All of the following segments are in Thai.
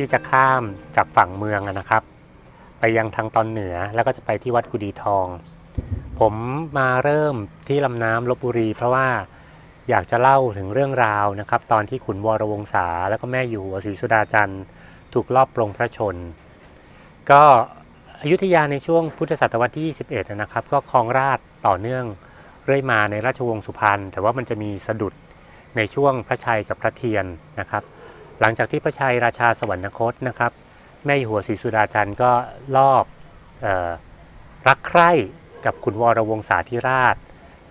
ที่จะข้ามจากฝั่งเมืองนะครับ ไปยังทางตอนเหนือแล้วก็จะไปที่วัดกุดีทอง ผมมาเริ่มที่ลำน้ำลบบุรี เพราะว่าอยากจะเล่าถึงเรื่องราวนะครับ ตอนที่ขุนวรวงศาแล้วก็แม่อยู่หัวศรีสุดาจันทร์ถูกลอบปลงพระชน ก็อยุธยาในช่วงพุทธศตวรรษที่ 21 นะครับ ก็ครองราชต่อเนื่องเรื่อยมาในราชวงศ์สุพรรณแต่ว่ามันจะมีสะดุดในช่วงพระชัยกับพระเทียนนะครับ หลังจากที่พระชัยราชาสวรรคตนะครับแม่หัวศรีสุดาจันทร์ก็ลอบออรักใคร่กับขุนวรวงศาธิราช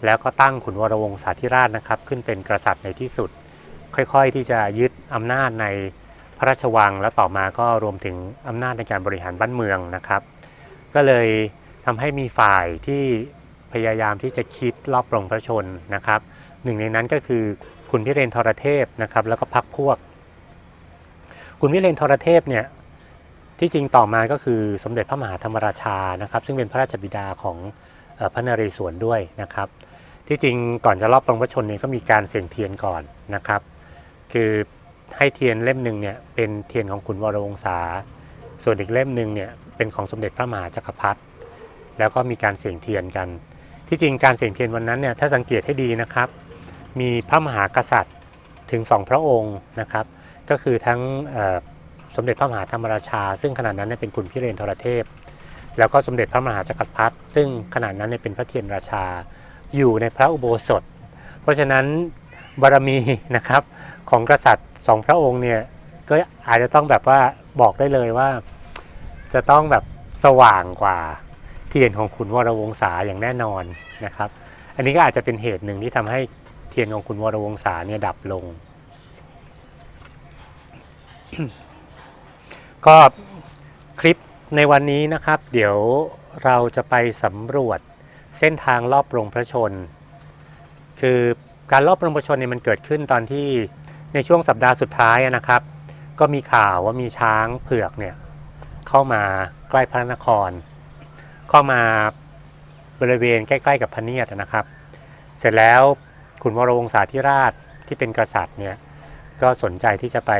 แล้วก็ตั้งขุนวรวงศาธิราชนะครับ ขึ้นเป็นกษัตริย์ในที่สุด ค่อยๆที่จะยึดอำนาจในพระราชวัง และต่อมาก็รวมถึงอำนาจในการบริหารบ้านเมืองนะครับ ก็เลยทำให้มีฝ่ายที่พยายามที่จะคิดรอบปรงพระชนนะครับ หนึ่งในนั้นก็คือคุณพิเรนทรเทพนะครับ แล้วก็พักพวก คุณพิเรนทรเทพเนี่ยที่จริงต่อมาก็คือสมเด็จพระมหาธรรมราชานะครับ ซึ่งเป็นพระราชบิดาของพระนเรศวรด้วยนะครับ ที่จริงก่อนจะรอบปรงพระชนเนี่ยก็มีการเสี่ยงเทียนก่อนนะครับ คือให้เทียนเล่มหนึ่งเนี่ยเป็นเทียนของขุนวรวงศาส่วนอีกเล่มหนึ่งเนี่ยเป็นของสมเด็จพระมหาจักรพรรดิแล้วก็มีการเสี่ยงเทียนกัน ที่จริงการเสี่ยงเทียนวันนั้นเนี่ยถ้าสังเกตให้ดีนะครับ มีพระมหากษัตริย์ถึงสองพระองค์นะครับ ก็คือทั้งสมเด็จพระมหาธรรมราชา ซึ่งขณะนั้นเป็นคุณพิเรนทรเทพ แล้วก็สมเด็จพระมหาจักรพรรดิซึ่งขณะนั้นเนี่ยเป็นพระเทียนราชา อยู่ในพระอุโบสถ เพราะฉะนั้นบารมีนะครับของกษัตริย์สองพระองค์เนี่ยก็อาจจะต้องแบบว่าบอกได้เลยว่า จะต้องแบบสว่างกว่าเทียนของขุนวรวงศาอย่างแน่นอนนะครับ อันนี้ก็อาจจะเป็นเหตุหนึ่งที่ทำให้เทียนของขุนวรวงศาเนี่ยดับลง ก็คลิปในวันนี้นะครับ เดี๋ยวเราจะไปสำรวจเส้นทางรอบโรงพระชน คือการรอบโรงพระชนเนี่ยมันเกิดขึ้นตอนที่ในช่วงสัปดาห์สุดท้ายนะครับ ก็มีข่าวว่ามีช้างเผือกเนี่ยเข้ามาใกล้พระนคร เข้ามาบริเวณใกล้ๆกับพระเนียดนะครับ เสร็จแล้วขุนวรวงศาธิราชที่เป็นกษัตริย์เนี่ยก็สนใจที่จะไป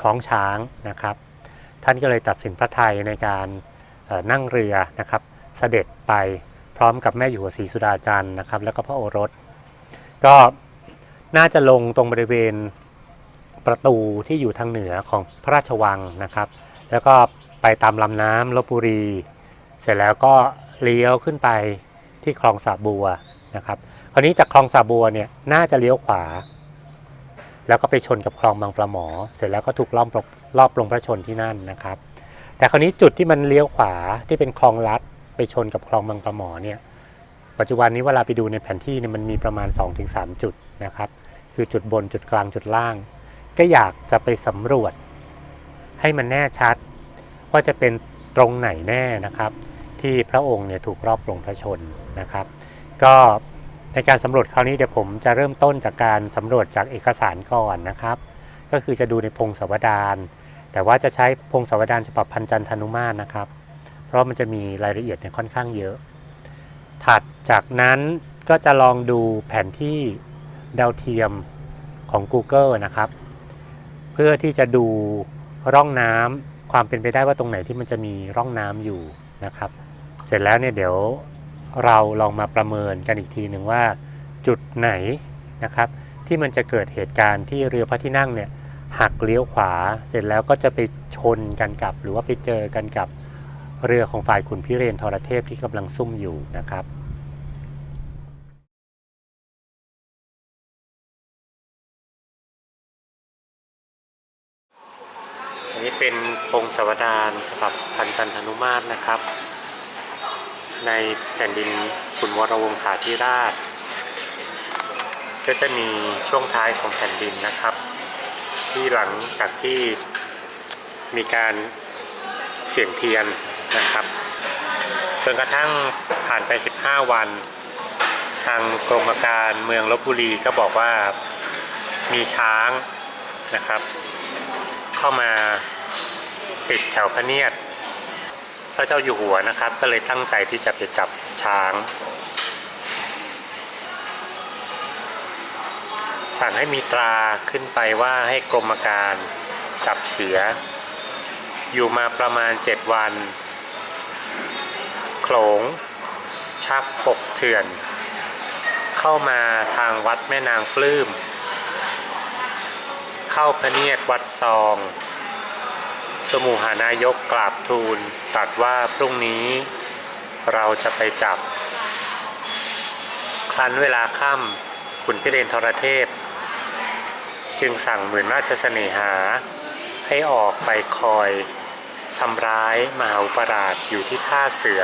คล้องช้างนะครับ ท่านก็เลยตัดสินพระไทยในการนั่งเรือนะครับเสด็จไปพร้อมกับแม่อยู่หัวศรีสุดาจันทร์นะครับ แล้วก็พระโอรส ก็น่าจะลงตรงบริเวณประตูที่อยู่ทางเหนือของพระราชวังนะครับ แล้วก็ไปตามลำน้ำลบบุรี เสร็จแล้วก็เลี้ยวขึ้นไปที่คลองสาบัวนะครับ คราวนี้จากคลองสาบัวเนี่ยน่าจะเลี้ยวขวา แล้วก็ไปชนกับคลองบางปลาหมอ เสร็จแล้วก็ถูกล้อมรอบลงพระชนที่นั่นนะครับ แต่คราวนี้จุดที่มันเลี้ยวขวาที่เป็นคลองลัดไปชนกับคลองบางปลาหมอเนี่ยปัจจุบันนี้เวลาไปดูในแผนที่เนี่ยมันมีประมาณ 2-3 จุดนะครับ คือจุดบนจุดกลางจุดล่าง ก็อยากจะไปสำรวจ ให้มันแน่ชัด ว่าจะเป็นตรงไหนแน่นะครับ ที่พระองค์เนี่ยถูกรอบลงพระชนนะครับ ก็ ในการสำรวจคราวนี้เดี๋ยวผมจะเริ่มต้นจากการสำรวจจากเอกสารก่อนนะครับ ก็คือจะดูในพงศาวดาร แต่ว่าจะใช้พงศาวดารฉบับพันจันทนุมาตนะครับ เพราะมันจะมีรายละเอียดเนี่ยค่อนข้างเยอะ ถัดจากนั้นก็จะลองดูแผนที่ดาวเทียมของ Google นะครับ เพื่อที่จะดูร่องน้ำความเป็นไปได้ว่าตรงไหนที่มันจะมีร่องน้ำอยู่นะครับ เสร็จแล้วเนี่ยเดี๋ยว เราลองมาประเมินกันอีกทีหนึ่งว่า จุดไหนนะครับ ที่มันจะเกิดเหตุการณ์ที่เรือพระที่นั่งเนี่ยหักเลี้ยวขวาเสร็จแล้วก็จะไปชนกันกับ หรือว่าไปเจอกันกับเรือของฝ่ายขุนพิเรนทรเทพที่กำลังซุ่มอยู่นะครับอันนี้เป็นพงศวดารฉบับพันจันทนุมาตรนะครับ ในแผ่นดินขุนวรวงศาธิราช ก็จะมีช่วงท้ายของแผ่นดินนะครับ ที่หลังจากที่มีการเสี่ยงเทียนนะครับจนกระทั่งผ่านไป 15 วัน ทางกรมการเมืองลบบุรีก็บอกว่ามีช้างนะครับ เข้ามาติดแถวพระเนียด ระเจ้าอยู่หัวนะครับ ก็เลยตั้งใจที่จะไปจับช้างสั่งให้มีตราขึ้นไปว่าให้กรมการจับเสียอยู่มาประมาณ 7 วัน โขลง ชักปกเถื่อน เข้ามาทางวัดแม่นางปลื้ม เข้าพระเนียดวัดซอง สมุหานายกกราบทูลตรัสว่าพรุ่งนี้เราจะไปจับ ครั้นเวลาค่ำขุนพิเรนทรเทพ จึงสั่งหมื่นราชเสน่หา ให้ออกไปคอยทำร้ายมหาอุปราชอยู่ที่ท่าเสือ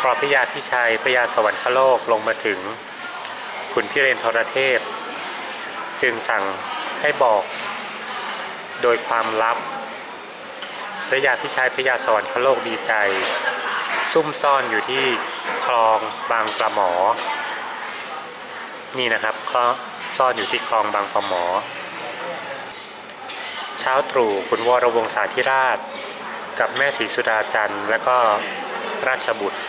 พอพระยาพิชัยพระยาสวรรคโลกลงมาถึงขุนพิเรนทรเทพ จึงสั่งให้บอก โดยความลับ พระยาพิชัยพระยาสวรรคโลกดีใจ ซุ่มซ่อนอยู่ที่คลองบางปลาหมอ นี่นะครับก็ซ่อนอยู่ที่คลองบางปลาหมอ เช้าตรู่คุณวรวงศาธิราช กับแม่ศรีสุดาจันทร์ และก็ราชบุตร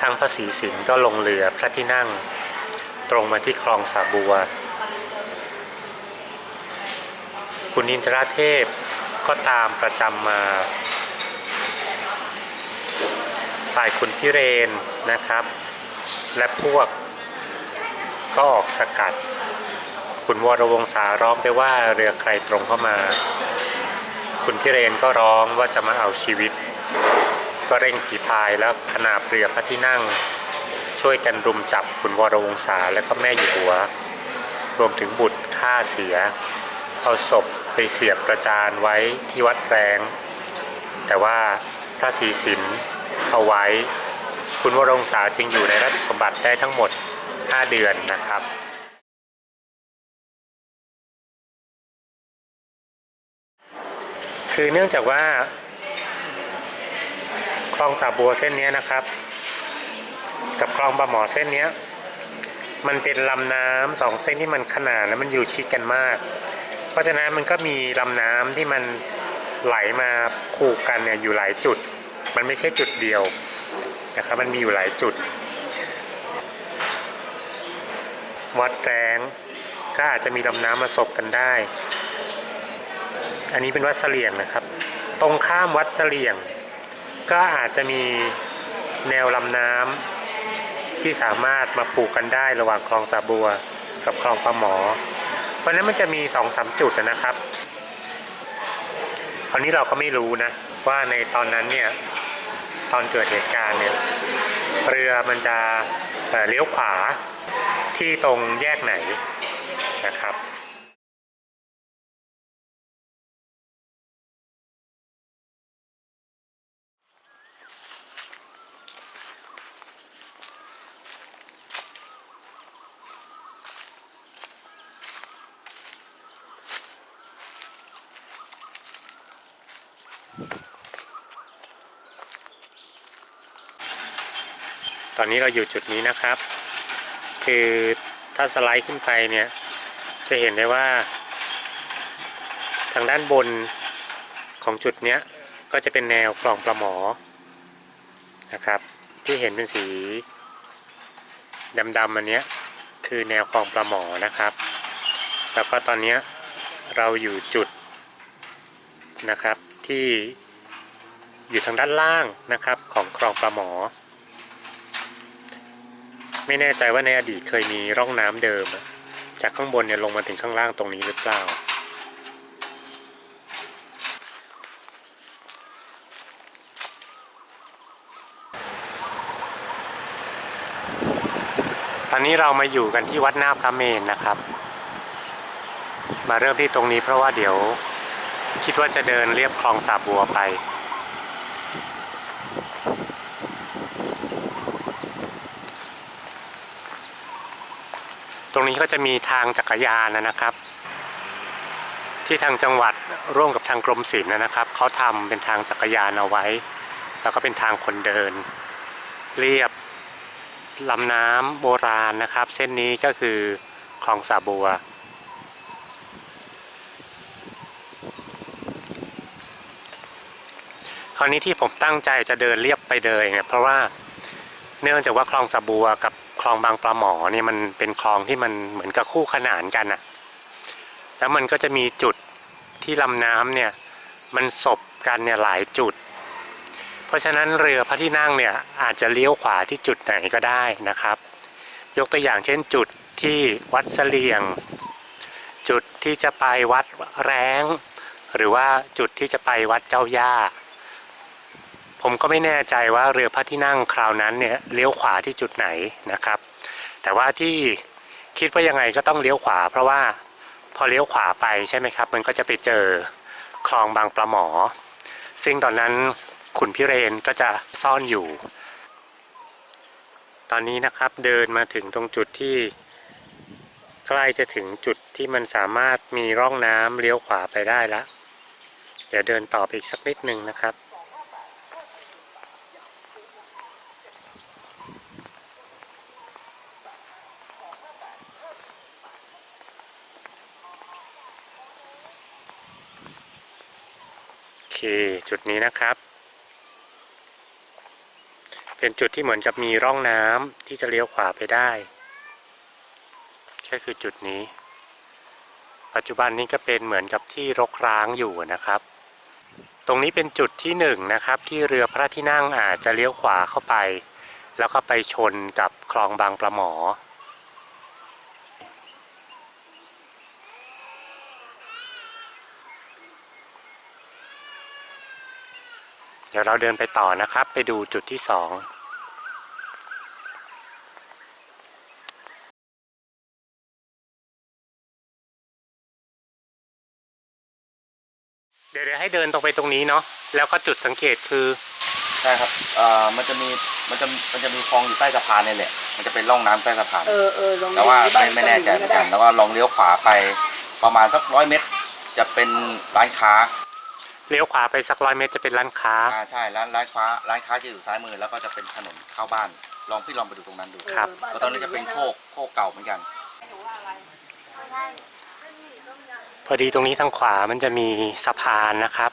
ทั้งพระศรีสินก็ลงเรือพระที่นั่ง ตรงมาที่คลองสาบัว คุณอินทรเทพก็ตามประจำมาฝ่ายคุณพิเรนนะครับ และพวกก็ออกสกัด คุณวรวงศาร้องไปว่าเรือใครตรงเข้ามา คุณพิเรนก็ร้องว่าจะมาเอาชีวิต ก็เร่งผีพายแล้วขนาบเรือพระที่นั่ง ช่วยกันรุมจับคุณวรวงศาและก็แม่อยู่หัว รวมถึงบุตรฆ่าเสีย เอาศพ ไปเสียบประจานไว้ที่วัดแรงแต่ว่าพระศรีสินเอาไว้ คุณวรงศาจึงอยู่ในราชสมบัติได้ทั้งหมด 5 เดือนนะครับคือเนื่องจากว่าคลองสาบัวเส้นนี้นะครับ กับคลองบะหมอเส้นนี้มันเป็นลำน้ำสองเส้นที่มันขนานและมันอยู่ชิดกันมาก เพราะฉะนั้นมันก็มีลำน้ำที่มันไหลมาผูกกันเนี่ยอยู่หลายจุด มันไม่ใช่จุดเดียวนะครับมันมีอยู่หลายจุด วัดแรงก็อาจจะมีลำน้ำมาสบกันได้ อันนี้เป็นวัดเสลี่ยงนะครับ ตรงข้ามวัดเสลี่ยง ก็อาจจะมีแนวลำน้ำที่สามารถมาผูกกันได้ระหว่างคลองสาบัว กับคลองปลาหมอ ราะนั้นมันจะมีสองสามจุดนะครับคราวนี้เราก็ไม่รู้นะ ว่าในตอนนั้นเนี่ยตอนเกิดเหตุการณ์เนี่ยเรือมันจะเเลี้ยวขวาที่ตรงแยกไหนนะครับ อนนี้เราอยู่จุดนี้นะครับ คือถ้าสไลด์ขึ้นไปเนี่ย จะเห็นได้ว่า ทางด้านบนของจุดเนี้ยก็จะเป็นแนวคลองปลาหมอนะครับ ที่เห็นเป็นสีดำๆอันเนี้ยคือแนวคลองปลาหมอนะครับ แล้วก็ตอนเนี้ยเราอยู่จุดนะครับที่อยู่ทางด้านล่างนะครับของคลองปลาหมอ ไม่แน่ใจว่าในอดีตเคยมีร่องน้ำเดิม จากข้างบนเนี่ยลงมาถึงข้างล่างตรงนี้หรือเปล่า ตอนนี้เรามาอยู่กันที่วัดหน้าพระเมนนะครับ มาเริ่มที่ตรงนี้เพราะว่าเดี๋ยวคิดว่าจะเดินเรียบคลองสาบัวไป รงนี้ก็จะมีทางจักรยานนะครับ ที่ทางจังหวัดร่วมกับทางกรมศิลป์นะครับเขาทำเป็นทางจักรยานเอาไว้ แล้วก็เป็นทางคนเดิน เรียบลำน้ำโบราณนะครับ เส้นนี้ก็คือคลองสาบัว คราวนี้ที่ผมตั้งใจจะเดินเรียบไปเลยเนี่ยเพราะว่าเนื่องจากว่าคลองสะบัวกับ ลองบางปลาหมอเนี่ยมันเป็นคลองที่มันเหมือนกับคู่ขนานกันอะแล้วมันก็จะมีจุดที่ลำน้ำเนี่ยมันศบกันเนี่ยหลายจุด เพราะฉะนั้นเรือพระที่นั่งเนี่ยอาจจะเลี้ยวขวาที่จุดไหนก็ได้นะครับ ยกตัวอย่างเช่นจุดที่วัดเสลียง จุดที่จะไปวัดแร้ง หรือว่าจุดที่จะไปวัดเจ้าย่า ผมก็ไม่แน่ใจว่าเรือพระที่นั่งคราวนั้นเนี่ยเลี้ยวขวาที่จุดไหนนะครับ แต่ว่าที่คิดว่ายังไงก็ต้องเลี้ยวขวา เพราะว่าพอเลี้ยวขวาไปใช่ไหมครับ มันก็จะไปเจอคลองบางปลาหมอ ซึ่งตอนนั้นขุนพิเรนก็จะซ่อนอยู่ ตอนนี้นะครับเดินมาถึงตรงจุดที่ใกล้จะถึงจุดที่มันสามารถมีร่องน้ำเลี้ยวขวาไปได้แล้วเดี๋ยวเดินต่อไปอีกสักนิดหนึ่งนะครับ เคจุดนี้นะครับ เป็นจุดที่เหมือนกับมีร่องน้ำที่จะเลี้ยวขวาไปได้ก็คือจุดนี้ ปัจจุบันนี้ก็เป็นเหมือนกับที่รกร้างอยู่นะครับ ตรงนี้เป็นจุดที่หนึ่งนะครับ ที่เรือพระที่นั่งอาจจะเลี้ยวขวาเข้าไป แล้วก็ไปชนกับคลองบางปลาหมอ ดี๋ยวเราเดินไปต่อนะครับ ไปดูจุดที่สองเดี๋ยวเดี๋ยวให้เดินตรงไปตรงนี้เนาะแล้วก็จุดสังเกตคือใช่ครับเอ่อมันจะมีมันจะมันจะมีคลองอยู่ใต้สะพานนี่แหละ มันจะเป็นร่องน้ำใต้สะพาน เออเออลองแต่ว่าดูไม่ไม่แน่ใจเหมือนกัน แล้วก็ลองเลี้ยวขวาไปประมาณสักร้อยเมตร จะเป็นร้านค้า เลี้ยวขวาไปสักร้อยเมตรจะเป็นร้านค้า อ่าใช่ร้านร้านค้าร้านค้าจะอยู่ซ้ายมือแล้วก็จะเป็นถนนเข้าบ้าน ลองพี่ลองไปดูตรงนั้นดูครับ แล้วตอนนี้จะเป็นโคกโคกเก่าเหมือนกัน พอดีตรงนี้ทางขวามันจะมีสะพานนะครับ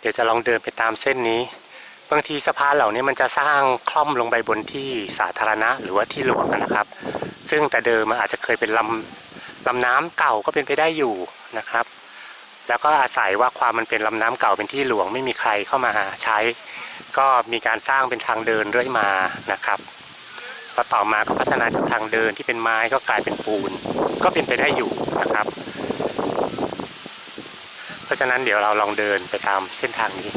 เดี๋ยวจะลองเดินไปตามเส้นนี้ บางทีสะพานเหล่านี้มันจะสร้างคล่อมลงไปบนที่สาธารณะหรือว่าที่หลวงนะครับ ซึ่งแต่เดิมมันอาจจะเคยเป็นลำลำน้ำเก่าก็เป็นไปได้อยู่นะครับ แล้วก็อาศัยว่าความมันเป็นลำน้ำเก่าเป็นที่หลวงไม่มีใครเข้ามาใช้ ก็มีการสร้างเป็นทางเดินเรื่อยมานะครับพอต่อมาก็พัฒนาจากทางเดินที่เป็นไม้ก็กลายเป็นปูน ก็เป็นไปได้อยู่นะครับ เพราะฉะนั้นเดี๋ยวเราลองเดินไปตามเส้นทางนี้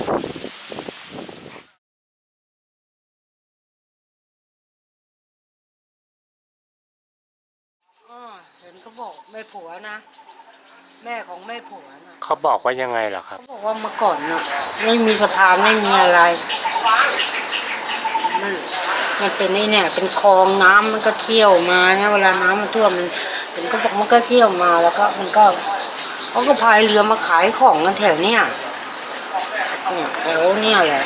อ่าเห็นเขาบอกแม่ผัวนะ แม่ของแม่ผัวนะเขาบอกว่ายังไงเหรอครับ เขาบอกว่าเมื่อก่อนน่ะไม่มีสะพานไม่มีอะไร มันมันเป็นนี่เนี่ย เป็นคลองน้ำมันก็เที่ยวมาเนี่ยเวลาน้ำมันท่วมมันเห็นเขาบอกมันก็เที่ยวมาแล้วก็มันก็เขาก็พายเรือมาขายของกันแถวเนี้ยเนี่ยแถวเนี่ยแหละ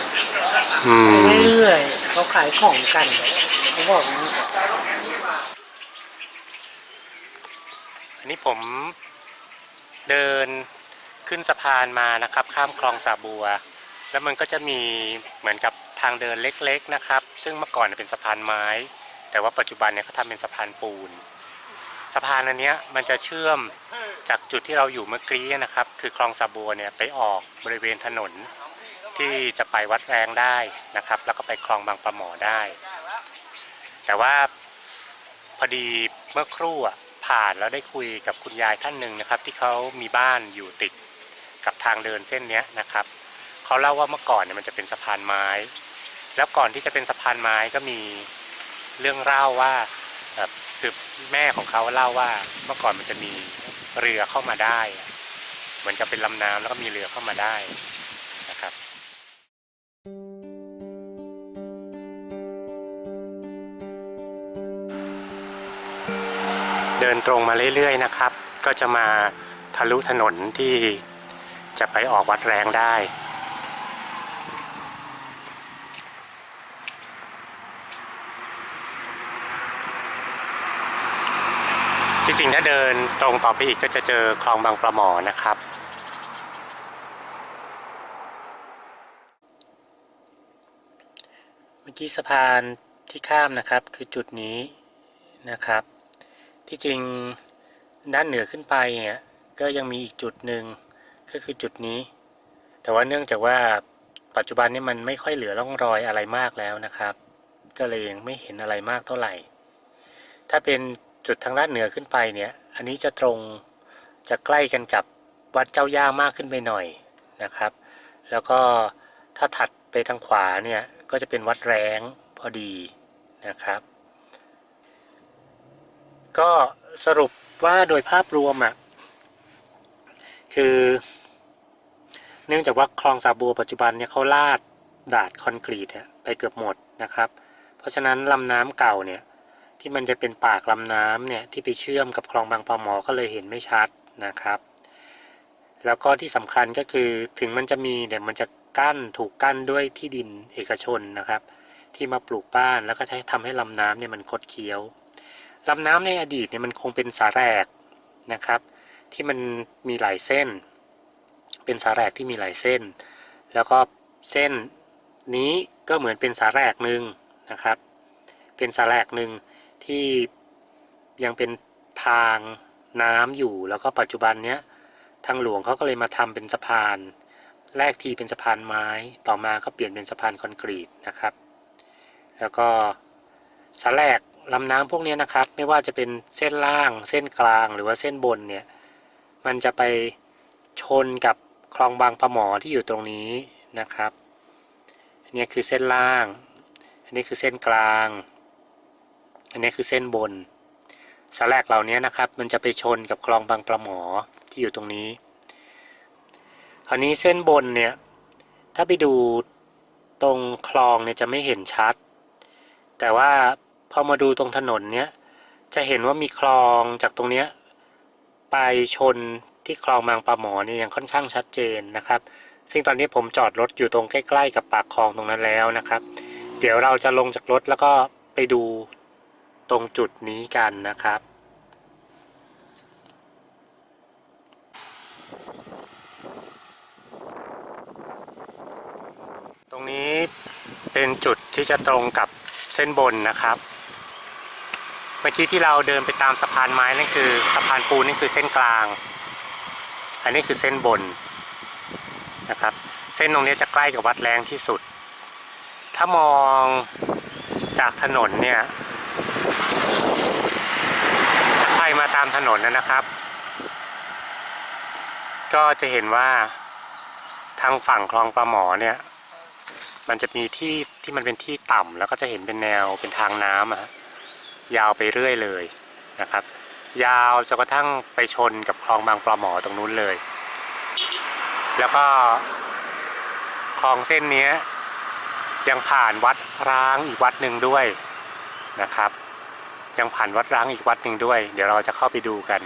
อืมไปเรื่อยๆเขาขายของกันเขาบอกนะ อันนี้ผม เดินขึ้นสะพานมานะครับ ข้ามคลองสาบัว แล้วมันก็จะมีเหมือนกับทางเดินเล็กๆนะครับ ซึ่งเมื่อก่อนเป็นสะพานไม้ แต่ว่าปัจจุบันเนี่ยเขาทำเป็นสะพานปูน สะพานอันเนี้ยมันจะเชื่อมจากจุดที่เราอยู่เมื่อกี้นะครับ คือคลองสาบัวเนี่ยไปออกบริเวณถนนที่จะไปวัดแรงได้นะครับ แล้วก็ไปคลองบางปลาหมอได้ แต่ว่าพอดีเมื่อครู่อะ ผ่านแล้วได้คุยกับคุณยายท่านหนึ่งนะครับ ที่เขามีบ้านอยู่ติดกับทางเดินเส้นนี้นะครับเขาเล่าว่าเมื่อก่อนเนี่ยมันจะเป็นสะพานไม้ แล้วก่อนที่จะเป็นสะพานไม้ก็มีเรื่องเล่าว่าคือแม่ของเขาเล่าว่าเมื่อก่อนมันจะมีเรือเข้ามาได้ เหมือนกับเป็นลำน้ำแล้วก็มีเรือเข้ามาได้ ดินตรงมาเรื่อยๆนะครับ ก็จะมาทะลุถนนที่จะไปออกวัดแรงได้ ที่จริงถ้าเดินตรงต่อไปอีกก็จะเจอคลองบางปลาหมอนะครับเมื่อกี้สะพานที่ข้ามนะครับคือจุดนี้นะครับ ที่จริงด้านเหนือขึ้นไปเนี่ยก็ยังมีอีกจุดหนึ่งก็คือจุดนี้ แต่ว่าเนื่องจากว่าปัจจุบันนี้มันไม่ค่อยเหลือร่องรอยอะไรมากแล้วนะครับ ก็เลยยังไม่เห็นอะไรมากเท่าไหร่ ถ้าเป็นจุดทางด้านเหนือขึ้นไปเนี่ย อันนี้จะตรงจะใกล้กันกับวัดเจ้าย่ามากขึ้นไปหน่อยนะครับ แล้วก็ถ้าถัดไปทางขวาเนี่ยก็จะเป็นวัดแรงพอดีนะครับ ก็สรุปว่าโดยภาพรวมอะคือ เนื่องจากว่าคลองสาบัวปัจจุบันเนี่ยเขาลาดดาดคอนกรีตเนี่ยไปเกือบหมดนะครับ เพราะฉะนั้นลำน้ำเก่าเนี่ยที่มันจะเป็นปากลำน้ำเนี่ยที่ไปเชื่อมกับคลองบางปะหมอก็เลยเห็นไม่ชัดนะครับ แล้วก็ที่สำคัญก็คือถึงมันจะมีเนี่ยมันจะกั้นถูกกั้นด้วยที่ดินเอกชนนะครับ ที่มาปลูกบ้านแล้วก็ใช้ทำให้ลำน้ำเนี่ยมันคดเคี้ยว ลำน้ำในอดีตเนี่ยมันคงเป็นสาแรกนะครับ ที่มันมีหลายเส้น เป็นสาแรกที่มีหลายเส้น แล้วก็เส้นนี้ก็เหมือนเป็นสาแรกหนึ่งนะครับ เป็นสาแรกหนึ่งที่ยังเป็นทางน้ำอยู่แล้วก็ปัจจุบันเนี้ยทางหลวงเขาก็เลยมาทำเป็นสะพาน แรกทีเป็นสะพานไม้ ต่อมาก็เปลี่ยนเป็นสะพานคอนกรีตนะครับ แล้วก็สาแรก ลำน้ำพวกนี้นะครับ ไม่ว่าจะเป็นเส้นล่างเส้นกลางหรือว่าเส้นบนเนี่ยมันจะไปชนกับคลองบางปะหมอที่อยู่ตรงนี้นะครับอันนี้คือเส้นล่าง อันนี้คือเส้นกลาง อันนี้คือเส้นบนสาแรกเหล่านี้นะครับ มันจะไปชนกับคลองบางปะหมอที่อยู่ตรงนี้ คราวนี้เส้นบนเนี่ยถ้าไปดูตรงคลองเนี่ยจะไม่เห็นชัด แต่ว่า พอมาดูตรงถนนเนี่ยจะเห็นว่ามีคลองจากตรงเนี้ยไปชนที่คลองบางปลาหมอเนี่ยยังค่อนข้างชัดเจนนะครับ ซึ่งตอนนี้ผมจอดรถอยู่ตรงใกล้ ๆ กับปากคลองตรงนั้นแล้วนะครับ เดี๋ยวเราจะลงจากรถแล้วก็ไปดูตรงจุดนี้กันนะครับตรงนี้เป็นจุดที่จะตรงกับเส้นบนนะครับ เมื่อกี้ที่เราเดินไปตามสะพานไม้นั่นคือสะพานปูนนี่คือเส้นกลาง อันนี้คือเส้นบนนะครับ เส้นตรงนี้จะใกล้กับวัดแรงที่สุด ถ้ามองจากถนนเนี่ยถ้าใครมาตามถนนนะครับ ก็จะเห็นว่าทางฝั่งคลองปลาหมอเนี่ยมันจะมีที่ที่มันเป็นที่ต่ำแล้วก็จะเห็นเป็นแนวเป็นทางน้ำอะ ยาวไปเรื่อยเลยนะครับ ยาวจนกระทั่งไปชนกับคลองบางปลาหมอตรงนู้นเลย แล้วก็คลองเส้นนี้ยังผ่านวัดร้างอีกวัดหนึ่งด้วยนะครับ ยังผ่านวัดร้างอีกวัดหนึ่งด้วย เดี๋ยวเราจะเข้าไปดูกัน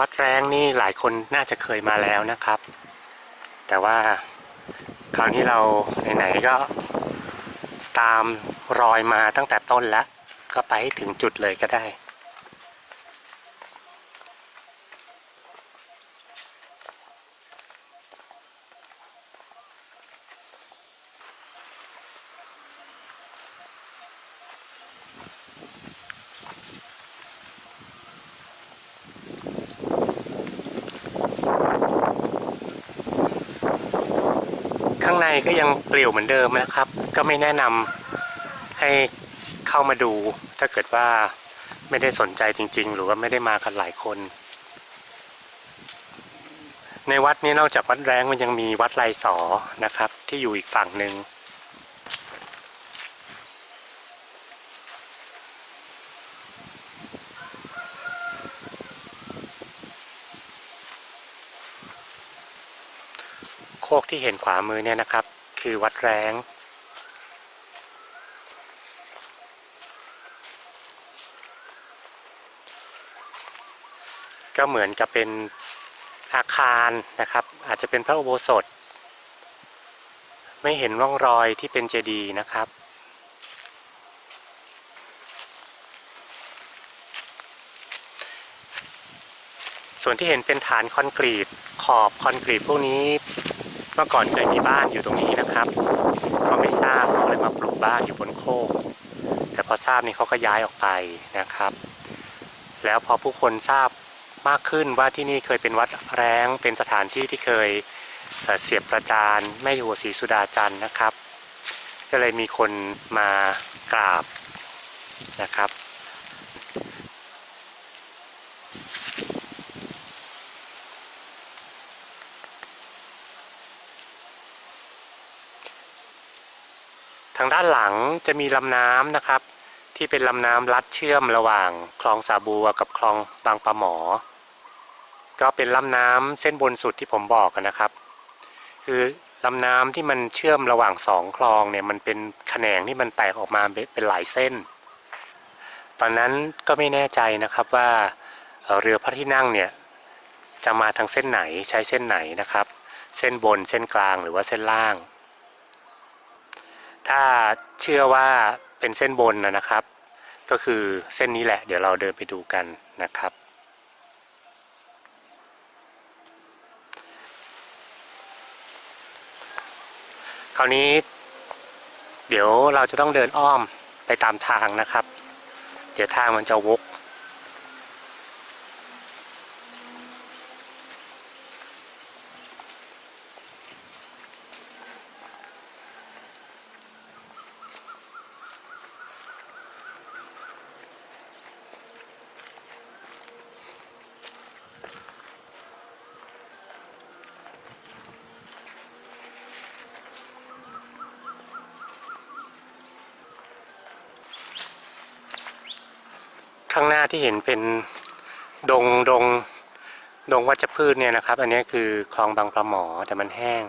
วัดแรงนี่หลายคนน่าจะเคยมาแล้วนะครับ แต่ว่าคราวนี้เราไหนๆก็ตามรอยมาตั้งแต่ต้นแล้ว ก็ไปให้ถึงจุดเลยก็ได้ ก็ยังเปลี่ยวเหมือนเดิมนะครับ ก็ไม่แนะนำให้เข้ามาดู ถ้าเกิดว่าไม่ได้สนใจจริง ๆ หรือว่าไม่ได้มากันหลายคน ในวัดนี้นอกจากวัดแรงมันยังมีวัดไรสอนะครับ ที่อยู่อีกฝั่งหนึ่ง กที่เห็นขวามือเนี่ยนะครับ คือวัดแรงก็เหมือนกับเป็นอาคารนะครับ อาจจะเป็นพระอุโบสถ ไม่เห็นร่องรอยที่เป็นเจดีย์นะครับ ส่วนที่เห็นเป็นฐานคอนกรีตขอบคอนกรีตพวกนี้ เมื่อก่อนเคยมีบ้านอยู่ตรงนี้นะครับเขาไม่ทราบเขาเลยมาปลูกบ้านอยู่บนโคก แต่พอทราบนี่เขาก็ย้ายออกไปนะครับ แล้วพอผู้คนทราบมากขึ้นว่าที่นี่เคยเป็นวัดแร้งเป็นสถานที่ที่เคยเอ่อเสียบประจานแม่หัวศรีสุดาจันทร์นะครับ ก็เลยมีคนมากราบนะครับางด้านหลังจะมีลำน้ำนะครับ ที่เป็นลำน้ำลัดเชื่อมระหว่าง คลองสาบัวกับคลองบางปะหมอ ก็เป็นลำน้ำเส้นบนสุดที่ผมบอกกันนะครับ คือลำน้ำที่มันเชื่อมระหว่างสองคลองเนี่ยมันเป็นแขนงที่มันแตกออกมาเป็นหลายเส้น ตอนนั้นก็ไม่แน่ใจนะครับว่าเอ่อเรือพระที่นั่งเนี่ยจะมาทางเส้นไหนใช้เส้นไหนนะครับ เส้นบนเส้นกลางหรือว่าเส้นล่าง ถ้าเชื่อว่าเป็นเส้นบนนะครับ ก็คือเส้นนี้แหละ เดี๋ยวเราเดินไปดูกันนะครับ คราวนี้ เดี๋ยวเราจะต้องเดินอ้อมไปตามทางนะครับ เดี๋ยวทางมันจะวก ข้างหน้าที่เห็นเป็นดงดงดงวัชพืชเนี่ยนะครับ อันนี้คือคลองบางปลาหมอแต่มันแห้ง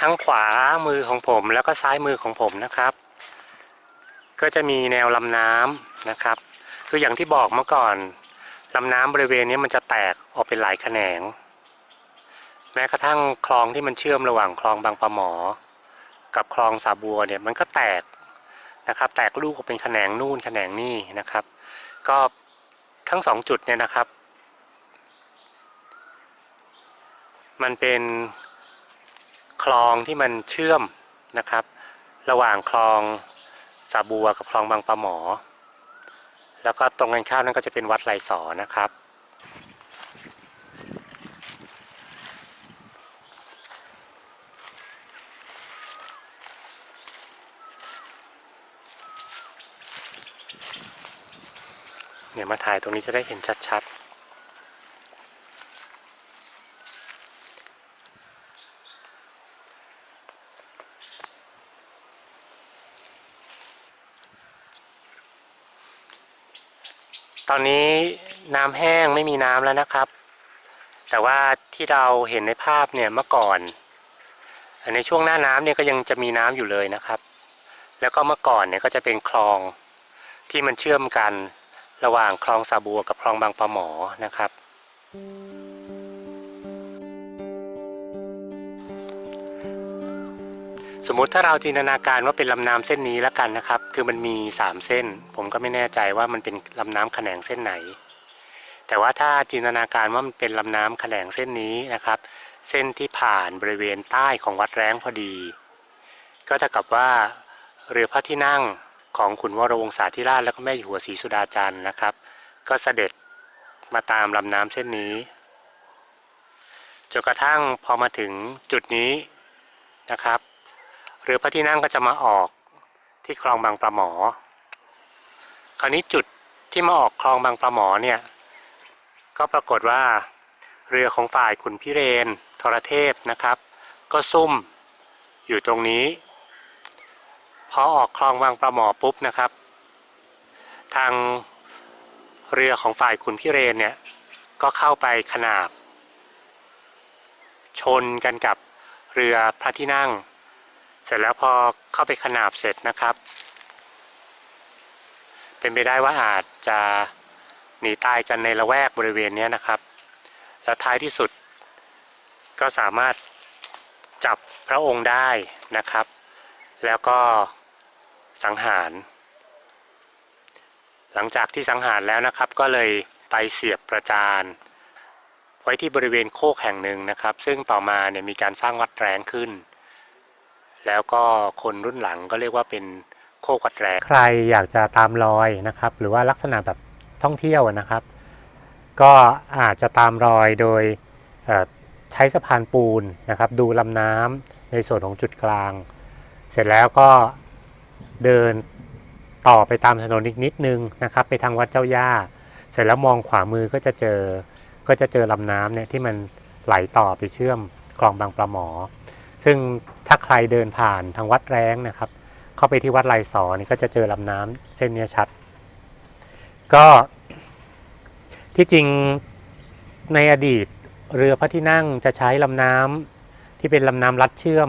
ทั้งขวามือของผมแล้วก็ซ้ายมือของผมนะครับ ก็จะมีแนวลำน้ำนะครับ คืออย่างที่บอกเมื่อก่อนลำน้ำบริเวณนี้มันจะแตกออกเป็นหลายแขนง แม้กระทั่งคลองที่มันเชื่อมระหว่างคลองบางปะหมอ กับคลองสาบัวเนี่ยมันก็แตกนะครับ แตกลูกออกเป็นแขนงนู่นแขนงนี่นะครับ ก็ทั้งสองจุดเนี่ยนะครับ มันเป็น คลองที่มันเชื่อมนะครับ ระหว่างคลองสาบัวกับคลองบางปะหมอ แล้วก็ตรงกันข้ามนั่นก็จะเป็นวัดไหลสอนะครับ เนี่ยมาถ่ายตรงนี้จะได้เห็นชัดๆ ตอนนี้น้ำแห้งไม่มีน้ำแล้วนะครับ แต่ว่าที่เราเห็นในภาพเนี่ยเมื่อก่อน ในช่วงหน้าน้ำเนี่ยก็ยังจะมีน้ำอยู่เลยนะครับ แล้วก็เมื่อก่อนเนี่ยก็จะเป็นคลองที่มันเชื่อมกันระหว่างคลองสาบัวกับคลองบางปะหมอนะครับ สมมุติถ้าเราจินตนาการว่าเป็นลำน้ำเส้นนี้แล้วกันนะครับ คือมันมี 3 เส้น ผมก็ไม่แน่ใจว่ามันเป็นลำน้ำแขนงเส้นไหน แต่ว่าถ้าจินตนาการว่ามันเป็นลำน้ำแขนงเส้นนี้นะครับ เส้นที่ผ่านบริเวณใต้ของวัดแร้งพอดี ก็เท่ากับว่าเรือพระที่นั่งของขุนวรวงศาธิราชแล้วก็แม่อยู่หัวศรีสุดาจันทร์นะครับ ก็เสด็จมาตามลำน้ำเส้นนี้จนกระทั่งพอมาถึงจุดนี้นะครับ เรือพระที่นั่งก็จะมาออกที่คลองบางปลาหมอ คราวนี้จุดที่มาออกคลองบางปลาหมอเนี่ยก็ปรากฏว่าเรือของฝ่ายขุนพิเรนทรเทพนะครับ ก็ซุ่มอยู่ตรงนี้ พอออกคลองบางประหมอปุ๊บนะครับ ทางเรือของฝ่ายขุนพิเรนเนี่ยก็เข้าไปขนาบ ชนกันกับเรือพระที่นั่ง สร็จแล้วพอเข้าไปขนาบเสร็จนะครับ เป็นไปได้ว่าอาจจะหนีตายกันในละแวกบริเวณนี้นะครับ แล้วท้ายที่สุดก็สามารถจับพระองค์ได้นะครับ แล้วก็สังหาร หลังจากที่สังหารแล้วนะครับ ก็เลยไปเสียบประจานไว้ที่บริเวณโคกแห่งหนึ่งนะครับ ซึ่งต่อมาเนี่ยมีการสร้างวัดแรงขึ้น แล้วก็คนรุ่นหลังก็เรียกว่าเป็นโคกวัดแรงใครอยากจะตามรอยนะครับ หรือว่าลักษณะแบบท่องเที่ยวนะครับ ก็อาจจะตามรอยโดยใช้สะพานปูนนะครับ ดูลำน้ำในส่วนของจุดกลาง เสร็จแล้วก็เดินต่อไปตามถนนอีกนิดนึงนะครับ ไปทางวัดเจ้าย่า เสร็จแล้วมองขวามือก็จะเจอก็จะเจอลำน้ำเนี่ยที่มันไหลต่อไปเชื่อมคลองบางปลาหมอ ซึ่งถ้าใครเดินผ่านทางวัดแร้งนะครับ เข้าไปที่วัดไลสอนี่ก็จะเจอลำน้ำเส้นเนี้ชัด ก็ที่จริงในอดีตเรือพระที่นั่งจะใช้ลำน้ำที่เป็นลำน้ำลัดเชื่อม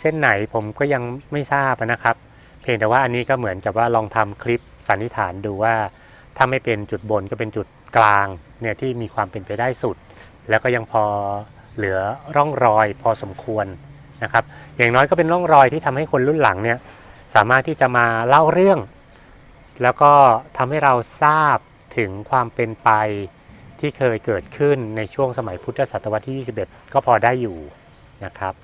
เส้นไหนผมก็ยังไม่ทราบนะครับ เพียงแต่ว่าอันนี้ก็เหมือนกับว่าลองทำคลิปสันนิษฐานดูว่า ถ้าไม่เป็นจุดบนก็เป็นจุดกลางเนี่ยที่มีความเป็นไปได้สุด แล้วก็ยังพอเหลือร่องรอยพอสมควร นะครับอย่างน้อยก็เป็นร่องรอยที่ทำให้คนรุ่นหลังเนี่ยสามารถที่จะมาเล่าเรื่อง แล้วก็ทำให้เราทราบถึงความเป็นไปที่เคยเกิดขึ้นในช่วงสมัยพุทธศตวรรษที่ 21 ก็พอได้อยู่นะครับ